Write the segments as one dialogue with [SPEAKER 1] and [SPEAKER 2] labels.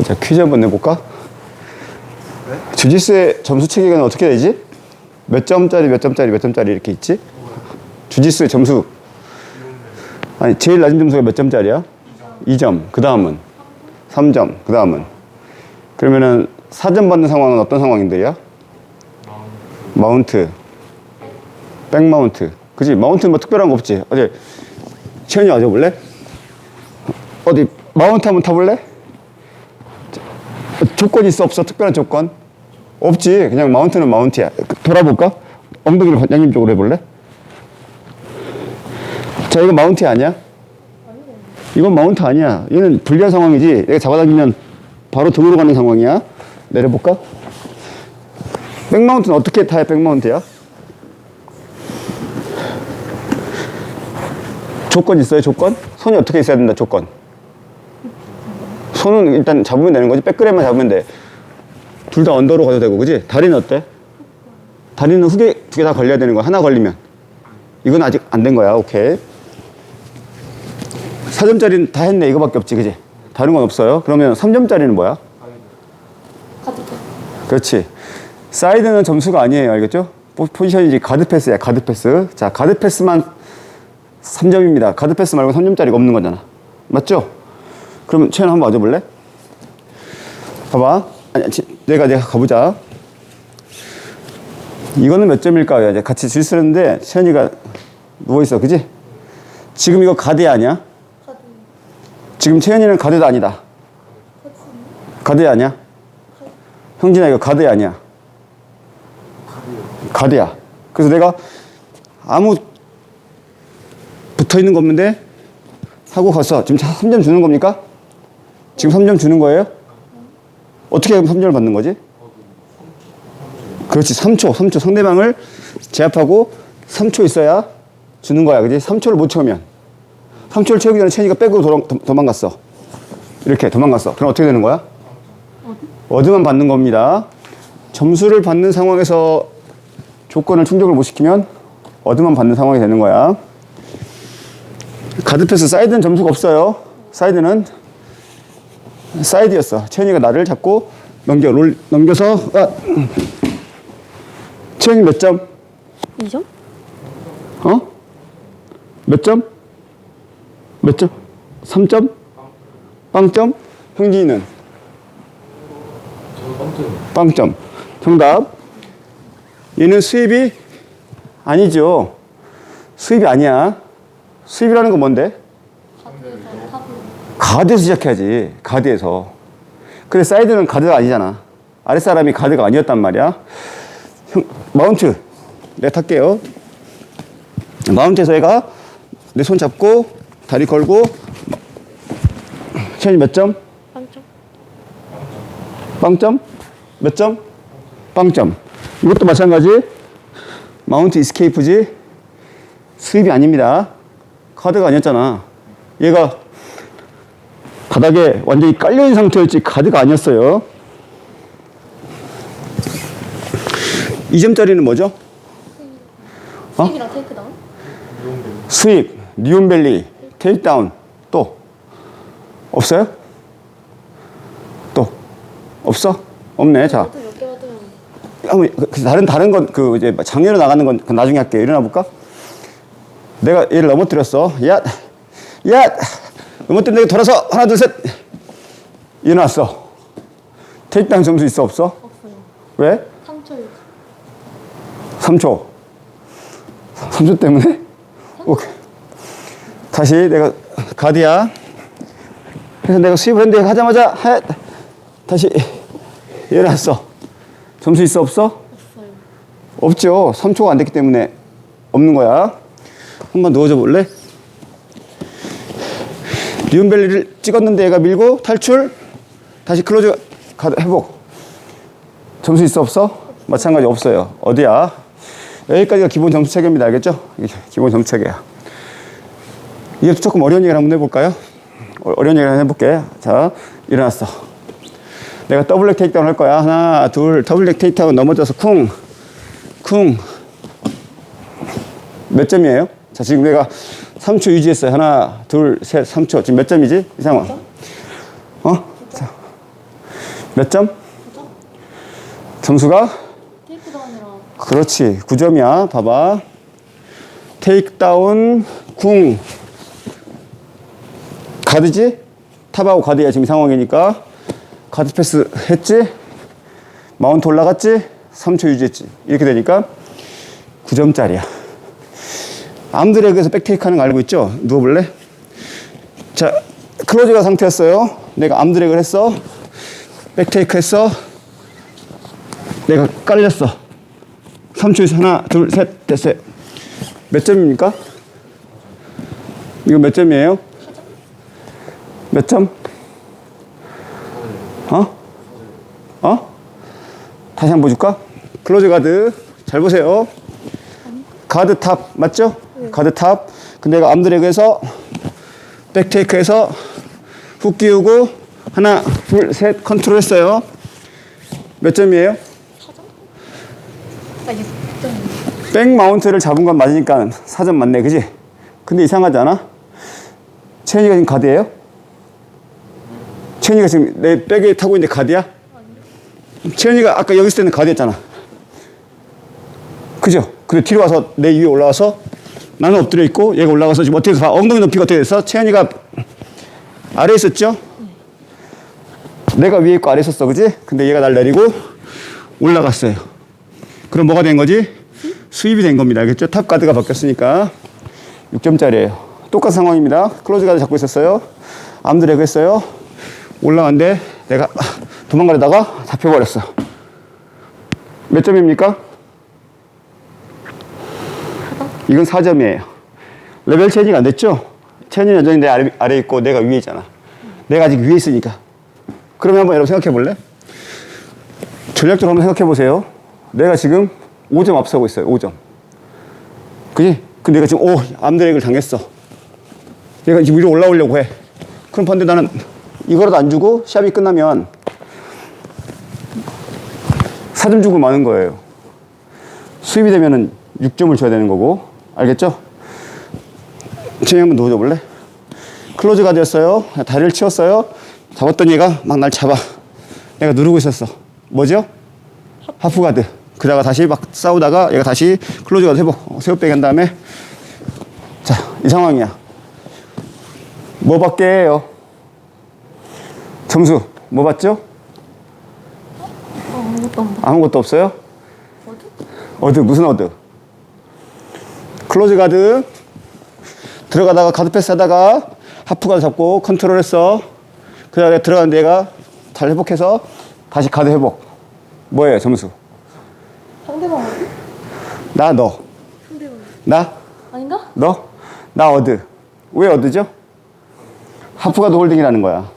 [SPEAKER 1] 자, 퀴즈 한번 내볼까? 주짓수의 점수 체계가 어떻게 되지? 몇 점짜리, 몇 점짜리, 몇 점짜리 이렇게 있지? 주짓수의 점수. 아니, 제일 낮은 점수가 몇 점짜리야? 2점. 그 다음은? 3점. 그 다음은? 그러면은 4점 받는 상황은 어떤 상황인데요? 마운트. 백마운트. 그지? 마운트는 뭐 특별한 거 없지? 어디, 채연이 와줘 볼래? 어디, 마운트 한번 타볼래? 조건 있어 없어? 특별한 조건? 없지. 그냥 마운트는 마운트야. 돌아볼까? 엉덩이를 관장님 쪽으로 해볼래? 자 이거 마운트 아니야? 이건 마운트 아니야. 얘는 불리한 상황이지. 내가 잡아당기면 바로 등으로 가는 상황이야. 내려볼까? 백마운트는 어떻게 타야 백마운트야? 조건 있어요 조건? 손이 어떻게 있어야 된다 조건 손은 일단 잡으면 되는 거지. 백그램만 잡으면 돼 둘 다 언더로 가도 되고 그지? 다리는 어때? 다리는 후게 두개 다 걸려야 되는 거야. 하나 걸리면. 이건 아직 안 된 거야. 오케이. 4점짜리는 다 했네. 이거밖에 없지 그지? 다른 건 없어요? 그러면 3점짜리는 뭐야? 그렇지. 사이드는 점수가 아니에요. 알겠죠? 포- 포지션이지. 가드 패스야 가드 패스. 자 가드 패스만 3점입니다. 가드 패스 말고 3점짜리가 없는 거잖아. 맞죠 그럼 채연 한번 와줘볼래? 봐봐. 아니, 지- 내가, 내가 가보자. 이거는 몇 점일까요? 이제 같이 줄 쓰는데 채연이가 누워있어. 그지? 지금 이거 가드 아니야? 지금 채연이는 가드도 아니다. 가드 아니야? 형진아, 이거 가드 아니야? 가드야. 그래서 내가 아무 붙어 있는 거 없는데 하고 가서 지금 3점 주는 겁니까? 지금 3점 주는 거예요? 어떻게 하면 3점을 받는 거지? 그렇지, 3초, 3초. 상대방을 제압하고 3초 있어야 주는 거야. 그지? 3초를 못 채우면. 3초를 채우기 전에 채니까 백으로 도망, 도- 도망갔어. 이렇게 도망갔어. 그럼 어떻게 되는 거야? 어드만 받는 겁니다. 점수를 받는 상황에서 조건을 충족을 못 시키면 어드만 받는 상황이 되는 거야. 가드 패스 사이드는 점수가 없어요. 사이드는 사이드였어. 채연이가 나를 잡고 넘겨 롤 넘겨서 아. 채연이 몇 점?
[SPEAKER 2] 2점?
[SPEAKER 1] 어? 몇 점? 몇 점? 3점? 빵점? 형진이는? 빵점. 정답. 얘는 수입이 아니죠. 수입이 아니야. 수입이라는 건 뭔데? 가드에서 시작해야지. 가드에서. 근데 사이드는 가드가 아니잖아. 아랫사람이 가드가 아니었단 말이야. 형, 마운트. 내가 탈게요. 마운트에서 얘가 내 손 잡고 다리 걸고 채연이 몇 점?
[SPEAKER 2] 빵점?
[SPEAKER 1] 빵점? 몇 점? 빵점. 이것도 마찬가지. 마운트 이스케이프지. 수입이 아닙니다. 카드가 아니었잖아. 얘가 바닥에 완전히 깔려있는 상태였지 카드가 아니었어요. 2점짜리는 뭐죠? 어?
[SPEAKER 2] 수익이랑 테이크다운?
[SPEAKER 1] 수입, 뉴온밸리, 테이크다운 또 없어요? 또 없어? 없네. 자, 한번 그- 그 다른 다른 건 그 이제 장례로 나가는 건 나중에 할게요. 일어나 볼까? 내가 얘를 넘어뜨렸어. 야, 야, 넘어뜨린 내가 돌아서 하나 둘 셋. 일어났어. 테이크다운 점수 있어 없어?
[SPEAKER 2] 없어요.
[SPEAKER 1] 왜?
[SPEAKER 2] 3초요.
[SPEAKER 1] 3초. 3초 때문에? 오케이. 다시 내가 가드야. 그래서 내가 수입을 했는데 하자마자 하 다시 일어났어. 점수 있어 없어?
[SPEAKER 2] 없어요.
[SPEAKER 1] 없죠. 3초가 안 됐기 때문에 없는 거야. 한번 누워줘 볼래? 리온벨리를 찍었는데 얘가 밀고 탈출. 다시 클로즈 가드 회복. 점수 있어 없어? 마찬가지 없어요. 어디야? 여기까지가 기본 점수 체계입니다. 알겠죠? 기본 점수 체계야. 이게 조금 어려운 얘기를 한번 해볼까요? 어- 어려운 얘기를 해볼게. 자, 일어났어. 내가 더블 렉 테이크다운 할 거야. 하나, 둘, 더블 렉 테이크다운 넘어져서 쿵, 쿵. 몇 점이에요? 자, 지금 내가 3초 유지했어요. 하나, 둘, 셋, 3초. 지금 몇 점이지? 이 상황. 어? 자, 몇 점? 점수가?
[SPEAKER 2] 테이크다운이랑
[SPEAKER 1] 그렇지. 9점이야. 봐봐. 테이크다운, 궁. 가드지? 탑하고 가드야. 지금 이 상황이니까. 가드 패스 했지? 마운트 올라갔지? 3초 유지했지. 이렇게 되니까 9점짜리야. 암드래그에서 백테이크 하는 거 알고 있죠? 누워볼래? 자, 클로즈가 상태였어요. 내가 암드래그를 했어. 백테이크 했어. 내가 깔렸어. 3초에서 하나, 둘, 셋, 됐어요. 몇 점입니까? 이거 몇 점이에요? 몇 점? 어? 어? 다시 한번 보여줄까? 클로즈 가드. 잘 보세요. 가드 탑, 맞죠? 가드 탑. 근데 내가 암드래그에서 백테이크해서 훅 끼우고 하나, 둘, 셋 컨트롤 했어요. 몇 점이에요?
[SPEAKER 2] 아 6점
[SPEAKER 1] 백 마운트를 잡은 건 맞으니까 4점 맞네, 그지? 근데 이상하지 않아? 채연이가 지금 가드예요? 채연이가 지금 내 백에 타고 있는데 가드야? 채연이가 아까 여기 있을 때는 가드였잖아. 그죠? 근데 뒤로 와서 내 위에 올라와서 나는 엎드려 있고 얘가 올라가서 지금 어떻게 봐? 엉덩이 높이가 어떻게 됐어? 채연이가 아래에 있었죠? 내가 위에 있고 아래에 있었어, 그지? 근데 얘가 날 내리고 올라갔어요. 그럼 뭐가 된 거지? 수입이 된 겁니다. 알겠죠? 탑 가드가 바뀌었으니까 6점짜리예요. 똑같은 상황입니다. 클로즈 가드 잡고 있었어요. 암드래그 했어요. 올라갔는데 내가 도망가려다가 잡혀버렸어. 몇 점입니까? 이건 4점이에요. 레벨 체인지가 안 됐죠? 체인지는 여전히 내 아래, 아래 있고 내가 위에 있잖아. 내가 아직 위에 있으니까. 그러면 한번 여러분 생각해 볼래? 전략적으로 한번 생각해 보세요. 내가 지금 5점 앞서고 있어요. 5점. 그지? 근데 내가 지금 오 암드래그를 당했어. 얘가 지금 위로 올라오려고 해. 그럼 반대 나는 이거라도 안 주고 시합이 끝나면 4점 주고 마는 거예요. 수입이 되면은 6점을 줘야 되는 거고. 알겠죠? 지금 한번 누워줘 볼래? 클로즈 가드였어요. 다리를 치웠어요. 잡았더니 얘가 막 날 잡아. 내가 누르고 있었어. 뭐죠? 하프 가드. 그러다가 다시 막 싸우다가 얘가 다시 클로즈 가드 회복. 어, 새우빼기 한 다음에 자, 이 상황이야. 뭐 받게 해요? 점수 뭐 받죠?
[SPEAKER 2] 어, 아무것도
[SPEAKER 1] 없어요?
[SPEAKER 2] 어디?
[SPEAKER 1] 어드 무슨 어드? 클로즈 가드 들어가다가 가드 패스 하다가 하프 가드 잡고 컨트롤 했어 그 다음에 들어가는 데가 잘 회복해서 다시 가드 회복 뭐예요 점수?
[SPEAKER 2] 상대방 어디?
[SPEAKER 1] 나 너
[SPEAKER 2] 상대방
[SPEAKER 1] 나?
[SPEAKER 2] 아닌가?
[SPEAKER 1] 너? 나 어드 왜 어드죠? 하프 가드 홀딩이라는 거야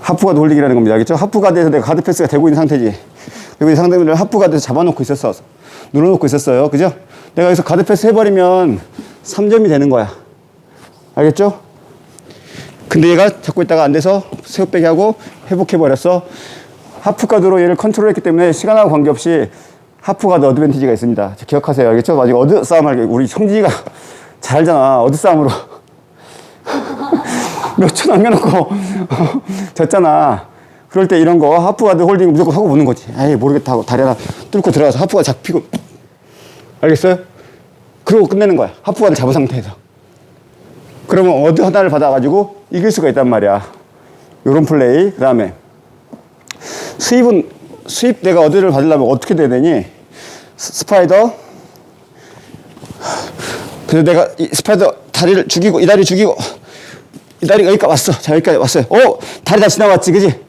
[SPEAKER 1] 하프 가드 홀딩이라는 겁니다 알겠죠? 하프 가드에서 내가 가드 패스가 되고 있는 상태지 그리고 이 상대를 하프 가드에서 잡아놓고 있었어 눌러놓고 있었어요 그죠? 내가 여기서 가드 패스 해버리면 3점이 되는 거야 알겠죠? 근데 얘가 잡고 있다가 안 돼서 새우빼기 하고 회복해버렸어. 하프 가드로 얘를 컨트롤했기 때문에 시간하고 관계없이 하프 가드 어드밴티지가 있습니다. 자, 기억하세요. 알겠죠? 아직 어드 싸움 할 우리 성진이가 잘 알잖아. 어드 싸움으로. 몇초 남겨놓고 졌잖아. 그럴 때 이런 거 하프 가드 홀딩 무조건 하고 보는 거지. 에이 모르겠다 하고 다리 하나 뚫고 들어가서 하프가 잡히고 알겠어요? 그러고 끝내는 거야. 하프 가드 잡은 상태에서. 그러면 어드 하나를 받아가지고 이길 수가 있단 말이야. 요런 플레이. 그 다음에 수입은, 수입 내가 어드를 받으려면 어떻게 돼야 되니? 스- 스파이더. 그래서 내가 이 스파이더 다리를 죽이고, 이 다리 죽이고, 이 다리가 여기까지 왔어. 자, 여기까지 왔어요. 오! 다리 다 지나왔지, 그지?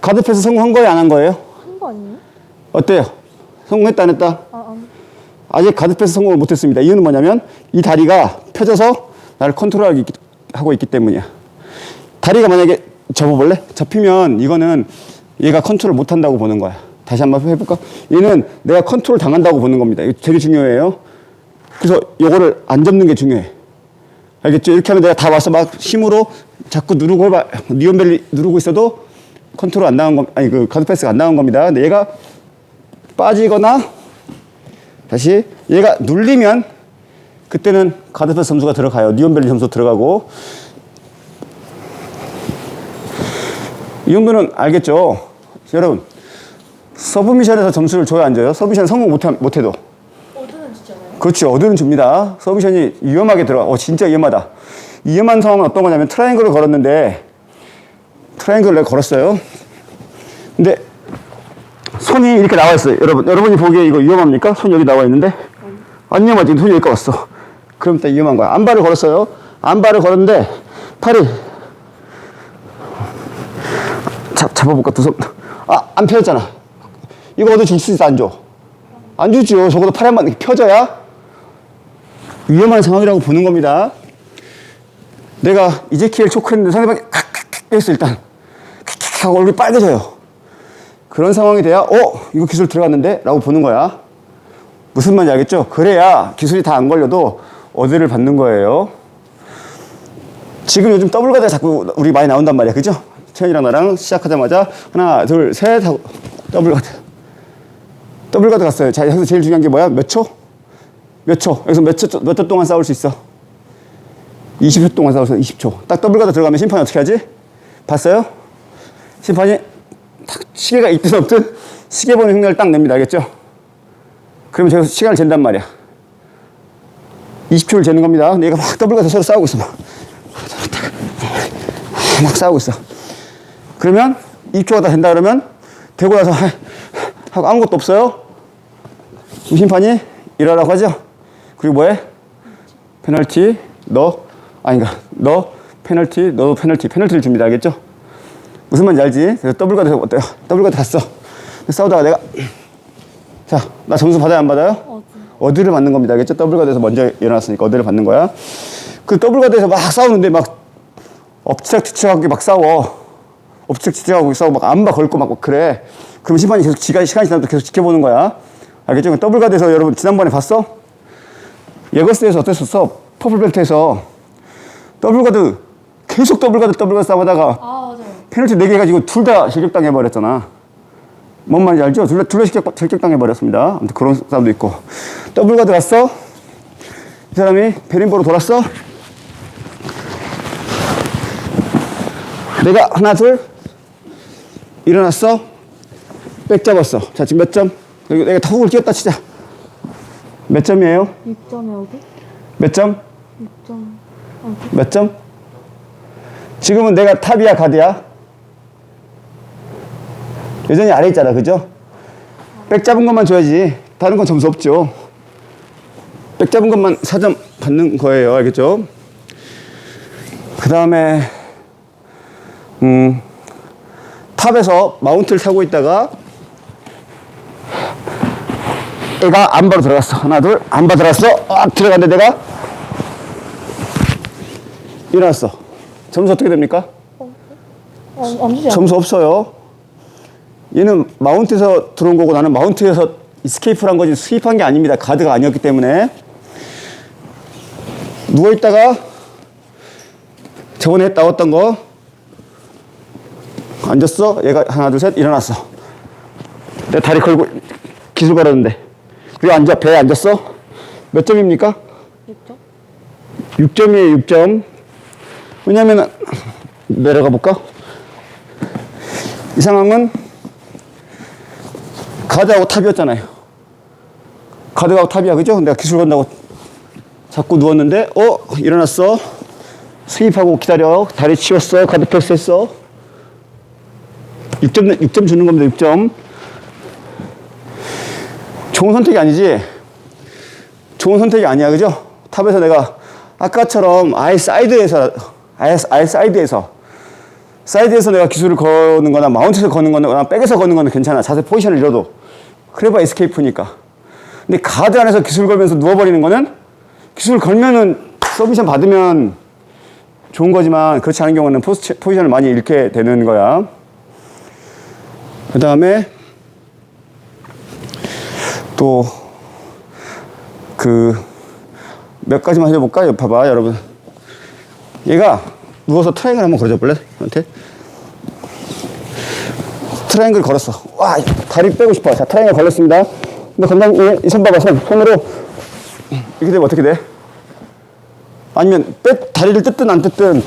[SPEAKER 1] 가드 패스 성공한 거예요, 안 한 거예요?
[SPEAKER 2] 한 거 아니에요?
[SPEAKER 1] 어때요? 성공했다, 안 했다?
[SPEAKER 2] 아, 안.
[SPEAKER 1] 아직 가드 패스 성공을 못했습니다. 이유는 뭐냐면 이 다리가 펴져서 나를 컨트롤하고 있기, 때문이야. 다리가 만약에 접어볼래? 접히면 이거는 얘가 컨트롤 못한다고 보는 거야. 다시 한번 해볼까? 얘는 내가 컨트롤 당한다고 보는 겁니다. 이거 되게 중요해요. 그래서 요거를 안 접는 게 중요해. 알겠죠? 이렇게 하면 내가 다 와서 막 힘으로 자꾸 누르고 해봐. 니온벨리 누르고 있어도 컨트롤 안 나온 거, 아니 그 가드 패스가 안 나온 겁니다. 근데 얘가 빠지거나 다시 얘가 눌리면 그때는 가드패스 점수가 들어가요. 니온벨리 점수 들어가고 이 정도는 알겠죠? 여러분, 서브미션에서 점수를 줘야 안 줘요? 서브미션 성공 못하, 못해도.
[SPEAKER 2] 어드는 주잖아요.
[SPEAKER 1] 그렇죠. 어드는 줍니다. 서브미션이 위험하게 들어가. 어, 진짜 위험하다. 위험한 상황은 어떤 거냐면 트라이앵글을 걸었는데, 트라이앵글을 내가 걸었어요. 근데 손이 이렇게 나와 있어요. 여러분, 여러분이 보기에 이거 위험합니까? 손이 여기 나와 있는데? 안 위험하지. 손이 여기가 왔어. 그럼 일단 위험한 거야. 안발을 걸었어요. 안발을 걸었는데, 팔이 잡, 잡아볼까? 두 손. 아, 안 펴졌잖아. 이거 어디 줄 수 있어, 안 줘? 안 주죠. 적어도 팔 한번 펴져야 위험한 상황이라고 보는 겁니다. 내가 이제키엘 초크했는데 상대방이 칵칵칵 했어, 일단. 칵칵 하고 얼굴이 빨개져요. 그런 상황이 돼야, 어, 이거 기술 들어갔는데? 라고 보는 거야. 무슨 말인지 알겠죠? 그래야 기술이 다 안 걸려도 어디를 받는 거예요. 지금 요즘 더블 가드가 자꾸 우리 많이 나온단 말이야. 그죠? 채연이랑 나랑 시작하자마자 하나, 둘, 셋 하고 더블 가드. 더블 가드 갔어요. 자, 여기서 제일 중요한 게 뭐야? 몇 초? 몇 초? 여기서 몇 초, 몇 초 동안 싸울 수 있어? 20초 동안 싸울 수 있어. 20초. 딱 더블 가드 들어가면 심판이 어떻게 하지? 봤어요? 심판이 탁 시계가 있든 없든 시계 보는 흉내를 딱 냅니다. 알겠죠? 그러면 제가 시간을 잰단 말이야. 20초를 재는 겁니다. 얘가 막 더블 가서 서로 싸우고 있어. 막. 막 싸우고 있어. 그러면 20초가 다 된다 그러면 되고 나서 하고 아무것도 없어요. 그럼 심판이 일하라고 하죠. 그리고 뭐해? 페널티, 너, 아닌가, 너, 페널티, 너도 페널티, 페널티를 줍니다. 알겠죠? 무슨 말인지 알지? 그래서 더블 가드 어때요? 더블 가드 갔어. 싸우다가 내가 자, 나 점수 받아요, 안 받아요?
[SPEAKER 2] 어드.
[SPEAKER 1] 어드 를 받는 겁니다. 알겠죠? 더블 가드에서 먼저 일어났으니까 어드를 받는 거야. 그 더블 가드에서 막 싸우는데 막 엎치락뒤치락하게 막 싸워. 엎치락뒤치락하고 싸우고 막 안바 걸고 막 그래. 그럼 심판이 계속 지가 시간이 지나도 계속 지켜보는 거야. 알겠죠? 그 더블 가드에서 여러분 지난번에 봤어? 예거스에서 어땠었어? 퍼플 벨트에서 더블 가드 계속 더블 가드 더블 가드 싸우다가
[SPEAKER 2] 아.
[SPEAKER 1] 페널티 4개 가지고 둘 다 실격당해 버렸잖아. 뭔 말인지 알죠? 둘 다, 둘 다 실격, 실격당해 버렸습니다. 아무튼 그런 사람도 있고. 더블 가드 갔어? 이 사람이 베린보로 돌았어? 내가 하나, 둘, 일어났어? 백 잡았어. 자, 지금 몇 점? 여기 내가 타국을 끼웠다 치자. 몇 점이에요?
[SPEAKER 2] 6점에 어드?
[SPEAKER 1] 몇 점?
[SPEAKER 2] 6점. 어드?
[SPEAKER 1] 몇 점? 지금은 내가 탑이야, 가드야? 여전히 아래 있잖아, 그죠? 백 잡은 것만 줘야지. 다른 건 점수 없죠. 백 잡은 것만 4점 받는 거예요, 알겠죠? 그 다음에, 음, 탑에서 마운트를 타고 있다가, 애가 안바로 들어갔어. 하나, 둘, 안바 들어갔어. 아, 들어갔는데 내가 일어났어. 점수 어떻게 됩니까? 점수 없어요. 얘는 마운트에서 들어온 거고 나는 마운트에서 이스케이프를 한 거지 스윕한 게 아닙니다. 가드가 아니었기 때문에. 누워 있다가 저번에 나왔던 거 앉았어. 얘가 하나, 둘, 셋 일어났어. 내 다리 걸고 기술 걸었는데. 그리고 앉아. 배에 앉았어. 몇 점입니까?
[SPEAKER 2] 6점?
[SPEAKER 1] 6점이에요, 6점. 왜냐면, 내려가 볼까? 이 상황은 가드하고 탑이었잖아요. 가드하고 탑이야, 그죠? 내가 기술 건다고 자꾸 누웠는데, 어, 일어났어. 스윕하고 기다려. 다리 치웠어. 가드 패스 했어. 6점, 6점 주는 겁니다, 6점. 좋은 선택이 아니지? 좋은 선택이 아니야, 그죠? 탑에서 내가 아까처럼 아예 사이드에서, 아예, 아예 사이드에서, 사이드에서 내가 기술을 거는 거나 마운트에서 거는 거나 백에서 거는 거는 괜찮아. 자세 포지션을 잃어도. 그래봐 에스케이프니까. 근데 가드 안에서 기술 걸면서 누워버리는 거는 기술 걸면은 서비션 받으면 좋은 거지만 그렇지 않은 경우는 포지션을 많이 잃게 되는 거야. 그 다음에 또 그 몇 가지만 해볼까? 요 봐봐, 여러분. 얘가 누워서 트라이앵글 한번 걸어줘 볼래? 한테 트라이앵글 걸었어. 와, 다리 빼고 싶어. 자, 트라이앵글 걸렸습니다. 근데 건강, 이손 봐봐, 손. 손으로. 이렇게 되면 어떻게 돼? 아니면 빼, 다리를 뜯든 안 뜯든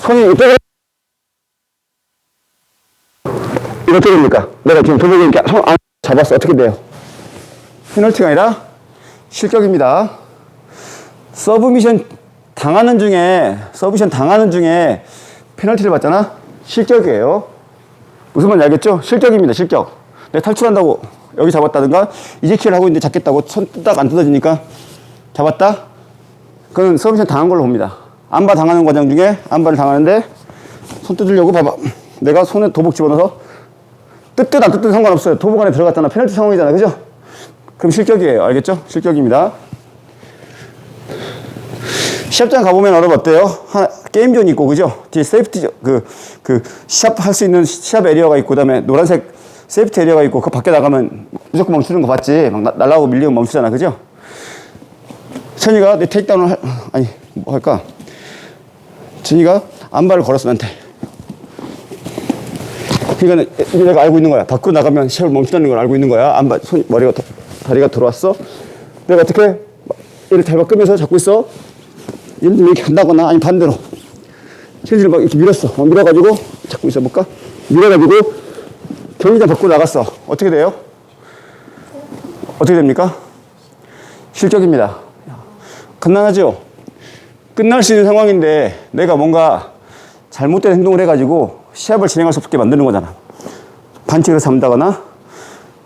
[SPEAKER 1] 손이 빼고 이거 어떻게 됩니까? 내가 지금 도복이 이렇게 손 안 잡았어. 어떻게 돼요? 페널티가 아니라 실격입니다. 서브미션 당하는 중에, 서브미션 당하는 중에 페널티를 받잖아? 실격이에요. 무슨 말인지 알겠죠? 실격입니다, 실격. 내가 탈출한다고 여기 잡았다든가, 이제키를 하고 있는데 잡겠다고 손 딱 안 뜯어지니까 잡았다? 그건 서브미션 당한 걸로 봅니다. 안바 당하는 과정 중에 안바를 당하는데 손 뜯으려고 봐봐. 내가 손에 도복 집어넣어서 뜯듯 안 뜯든 상관없어요. 도복 안에 들어갔잖아. 페널티 상황이잖아. 그죠? 그럼 실격이에요. 알겠죠? 실격입니다. 시합장 가보면 여러분 어때요? 하나, 게임존이 있고, 그죠? 뒤에 세이프티, 그, 그, 시합 할 수 있는 시합 에리어가 있고, 그 다음에 노란색 세이프티 에리어가 있고, 그 밖에 나가면 무조건 멈추는 거 봤지? 막 나- 날라오고 밀리면 멈추잖아. 그죠? 천이가 내 테이크다운을 할, 아니, 뭐 할까? 천이가 안발을 걸었어, 나한테. 그러니까 내가 알고 있는 거야. 밖으로 나가면 시합을 멈춘다는 걸 알고 있는 거야. 안발, 손, 머리가, 더- 다리가 들어왔어. 내가 어떻게, 얘를 대박 끄면서 잡고 있어. 들면 이렇게 한다거나 아니 반대로 체질을 막 이렇게 밀었어. 막 밀어가지고 잡고 있어 볼까? 밀어가지고 경기장 밖으로 나갔어. 어떻게 돼요? 어떻게 됩니까? 실격입니다. 간단하죠? 끝날 수 있는 상황인데 내가 뭔가 잘못된 행동을 해가지고 시합을 진행할 수 없게 만드는 거잖아. 반칙을 삼다거나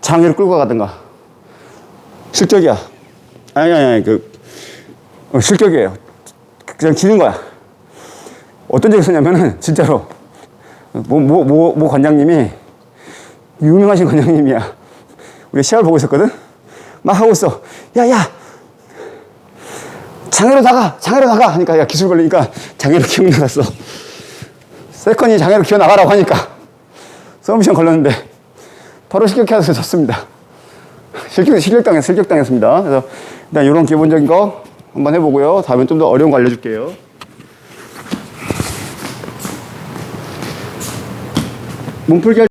[SPEAKER 1] 장애를 끌고 가든가. 실격이야. 아니 아니 아니 그 어, 실격이에요. 그냥 지는 거야. 어떤 적이 있었냐면은, 진짜로. 모, 모, 모, 모 관장님이, 유명하신 관장님이야. 우리 시합을 보고 있었거든? 막 하고 있어. 야, 야! 장애로 나가! 장애로 나가! 하니까, 야, 기술 걸리니까 장애로 기어 나갔어. 세컨이 장애로 기어 나가라고 하니까, 서브미션 걸렸는데, 바로 실격해서 졌습니다. 실격, 실격당했, 실격당했습니다. 그래서, 일단 이런 기본적인 거 한번 해보고요. 다음에 좀 더 어려운 거 알려줄게요. 몸풀기 할